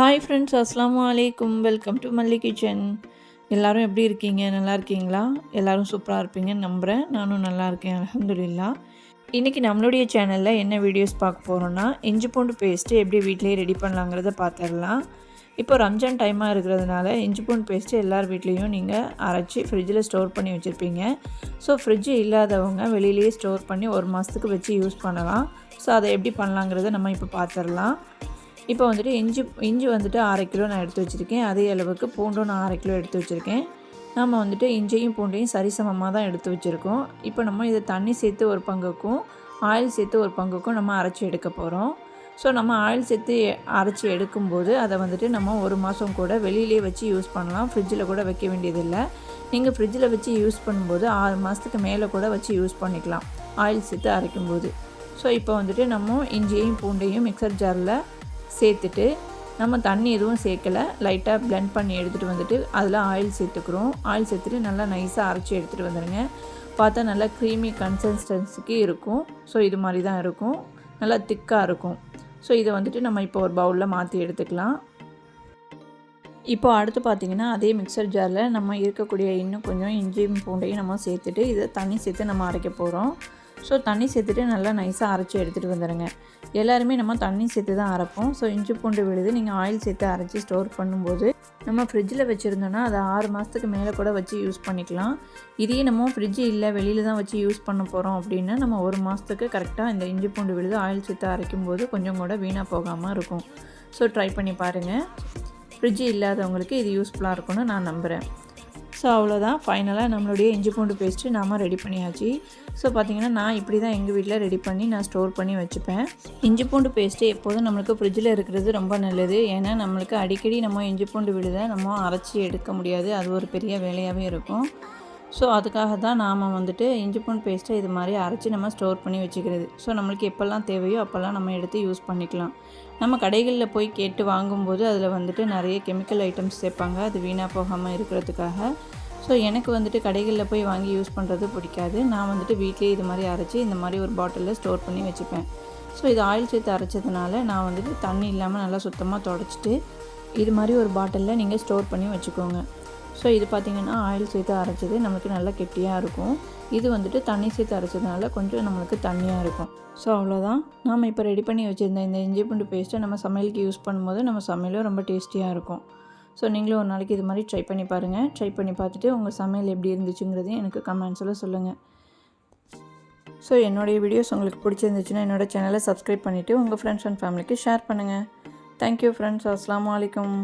Hi friends அஸ்லாம் வலைக்கும் welcome to மல்லி கிச்சன் எல்லோரும் எப்படி இருக்கீங்க? நல்லா இருக்கீங்களா? எல்லோரும் சூப்பராக இருப்பீங்கன்னு நம்புகிறேன் நானும் நல்லா இருக்கேன் அலமதுல்லா இன்றைக்கி நம்மளுடைய சேனலில் என்ன வீடியோஸ் பார்க்க போகிறோன்னா இஞ்சி பூண்டு பேஸ்ட்டு எப்படி வீட்லேயே ரெடி பண்ணலாங்கிறத பார்த்துடலாம் இப்போ ரம்ஜான் டைமாக இருக்கிறதுனால இஞ்சி பூண்டு பேஸ்ட்டு எல்லார் வீட்லேயும் நீங்கள் அரைச்சி ஃப்ரிட்ஜில் ஸ்டோர் பண்ணி வச்சுருப்பீங்க. ஸோ ஃப்ரிட்ஜு இல்லாதவங்க வெளியிலேயே ஸ்டோர் பண்ணி ஒரு மாதத்துக்கு வச்சு யூஸ் பண்ணலாம். ஸோ அதை எப்படி பண்ணலாங்கிறத நம்ம இப்போ பார்த்துடலாம் இப்போ வந்துட்டு இஞ்சி இஞ்சி வந்துட்டு அரை கிலோ நான் எடுத்து வச்சுருக்கேன். அதே அளவுக்கு பூண்டும் நான் அரை கிலோ எடுத்து வச்சுருக்கேன். நம்ம வந்துட்டு இஞ்சியும் பூண்டையும் சரிசமமாக தான் எடுத்து வச்சுருக்கோம். இப்போ நம்ம இதை தண்ணி சேர்த்து ஒரு பங்குக்கும் ஆயில் சேர்த்து ஒரு பங்குக்கும் நம்ம அரைச்சி எடுக்க போகிறோம் ஸோ நம்ம ஆயில் சேர்த்து அரைச்சி எடுக்கும்போது அதை வந்துட்டு நம்ம ஒரு மாதம் கூட வெளியிலே வச்சு யூஸ் பண்ணலாம். ஃப்ரிட்ஜில் கூட வைக்க வேண்டியதில்லை. நீங்கள் ஃப்ரிட்ஜில் வச்சு யூஸ் பண்ணும்போது ஆறு மாதத்துக்கு மேலே கூட வச்சு யூஸ் பண்ணிக்கலாம். ஆயில் சேர்த்து அரைக்கும்போது. ஸோ இப்போ வந்துட்டு நம்ம இஞ்சியையும் பூண்டையும் மிக்சர் ஜாரில் சேர்த்துட்டு நம்ம தண்ணி எதுவும் சேர்க்கலை. லைட்டாக ப்ளெண்ட் பண்ணி எடுத்துகிட்டு வந்துட்டு அதில் ஆயில் சேர்த்துக்கிறோம். ஆயில் சேர்த்துட்டு நல்லா நைஸாக அரைச்சி எடுத்துகிட்டு வந்துடுங்க பார்த்தா நல்லா க்ரீமி கன்சிஸ்டன்சிக்கு இருக்கும். ஸோ இது மாதிரி தான் இருக்கும். நல்லா திக்காக இருக்கும். ஸோ இதை வந்துட்டு நம்ம இப்போ ஒரு பவுலில் மாற்றி எடுத்துக்கலாம். இப்போ அடுத்து பார்த்திங்கன்னா அதே மிக்சர் ஜாரில் நம்ம இருக்கக்கூடிய இன்னும் கொஞ்சம் இஞ்சியும் பூண்டையும் நம்ம சேர்த்துட்டு இதை தண்ணி சேர்த்து நம்ம அரைக்க போகிறோம் ஸோ தண்ணி சேர்த்துட்டு நல்லா நைஸாக அரைச்சி எடுத்துகிட்டு வந்துடுங்க எல்லாருமே நம்ம தண்ணி சேர்த்து தான் அரைப்போம். ஸோ இஞ்சி பூண்டு விழுது நீங்கள் ஆயில் சேர்த்து அரைச்சி ஸ்டோர் பண்ணும்போது நம்ம ஃப்ரிட்ஜில் வச்சுருந்தோன்னா அதை ஆறு மாதத்துக்கு மேலே கூட வச்சு யூஸ் பண்ணிக்கலாம். இதையே நம்ம ஃப்ரிட்ஜ் இல்லை வெளியில் தான் வச்சு யூஸ் பண்ண போகிறோம் அப்படின்னா நம்ம ஒரு மாதத்துக்கு கரெக்டாக இந்த இஞ்சி பூண்டு விழுது ஆயில் சேர்த்து அரைக்கும் போது கொஞ்சம் கூட வீணாக போகாமல் இருக்கும். ஸோ ட்ரை பண்ணி பாருங்கள் ஃப்ரிட்ஜ் இல்லாதவங்களுக்கு இது யூஸ்ஃபுல்லாக இருக்கும்னு நான் நம்புகிறேன் ஸோ அவ்வளோதான் ஃபைனலாக நம்மளுடைய இஞ்சி பூண்டு பேஸ்ட்டு நாம் ரெடி பண்ணியாச்சு. ஸோ பார்த்திங்கன்னா நான் இப்படி தான் எங்கள் வீட்டில் ரெடி பண்ணி நான் ஸ்டோர் பண்ணி வச்சுப்பேன். இஞ்சி பூண்டு பேஸ்ட்டு எப்போதும் நம்மளுக்கு ஃப்ரிட்ஜில் இருக்கிறது ரொம்ப நல்லது. ஏன்னா நம்மளுக்கு அடிக்கடி நம்ம இஞ்சி பூண்டு விழுதை நம்ம அரைச்சி எடுக்க முடியாது. அது ஒரு பெரிய வேலையாகவே இருக்கும். ஸோ அதுக்காக தான் நாம் வந்துட்டு இஞ்சி பூண்டு பேஸ்ட்டை இது மாதிரி அரைச்சி நம்ம ஸ்டோர் பண்ணி வச்சுக்கிறது. ஸோ நம்மளுக்கு எப்போல்லாம் தேவையோ அப்போல்லாம் நம்ம எடுத்து யூஸ் பண்ணிக்கலாம். நம்ம கடைகளில் போய் கேட்டு வாங்கும்போது அதில் வந்துட்டு நிறைய கெமிக்கல் ஐட்டம்ஸ் சேர்ப்பாங்க. அது வீணாக போகாமல் இருக்கிறதுக்காக. ஸோ எனக்கு வந்துட்டு கடைகளில் போய் வாங்கி யூஸ் பண்ணுறது பிடிக்காது. நான் வந்துட்டு வீட்லேயே இது மாதிரி அரைச்சி இந்த மாதிரி ஒரு பாட்டிலில் ஸ்டோர் பண்ணி வச்சுப்பேன். ஸோ இது ஆயில் சேர்த்து அரைச்சதுனால நான் வந்துட்டு தண்ணி இல்லாமல் நல்லா சுத்தமாக தொடச்சிட்டு இது மாதிரி ஒரு பாட்டிலில் நீங்கள் ஸ்டோர் பண்ணி வச்சுக்கோங்க. ஸோ இது பார்த்திங்கன்னா ஆயில் சேர்த்து அரைச்சது நமக்கு நல்லா கெட்டியாக இருக்கும். இது வந்துட்டு தண்ணி சேர்த்து அரைச்சதுனால கொஞ்சம் நம்மளுக்கு தண்ணியாக இருக்கும். ஸோ அவ்வளோதான் நாம் இப்போ ரெடி பண்ணி வச்சுருந்த இந்த இஞ்சி பூண்டு பேஸ்ட்டை நம்ம சமையலுக்கு யூஸ் பண்ணும்போது நம்ம சமையலும் ரொம்ப டேஸ்டியாக இருக்கும். ஸோ நீங்களும் ஒரு நாளைக்கு இது மாதிரி ட்ரை பண்ணி பாருங்கள் ட்ரை பண்ணி பார்த்துட்டு உங்கள் சமையல் எப்படி இருந்துச்சுங்கிறதையும் எனக்கு கமெண்ட்ஸில் சொல்லுங்கள் ஸோ என்னுடைய வீடியோஸ் உங்களுக்கு பிடிச்சிருந்துச்சுன்னா என்னோடய சேனலை சப்ஸ்கிரைப் பண்ணிவிட்டு உங்கள் ஃப்ரெண்ட்ஸ் அண்ட் ஃபேமிலிக்கு ஷேர் பண்ணுங்கள் தேங்க்யூ ஃப்ரெண்ட்ஸ் அஸ்லாம் வலைக்கம்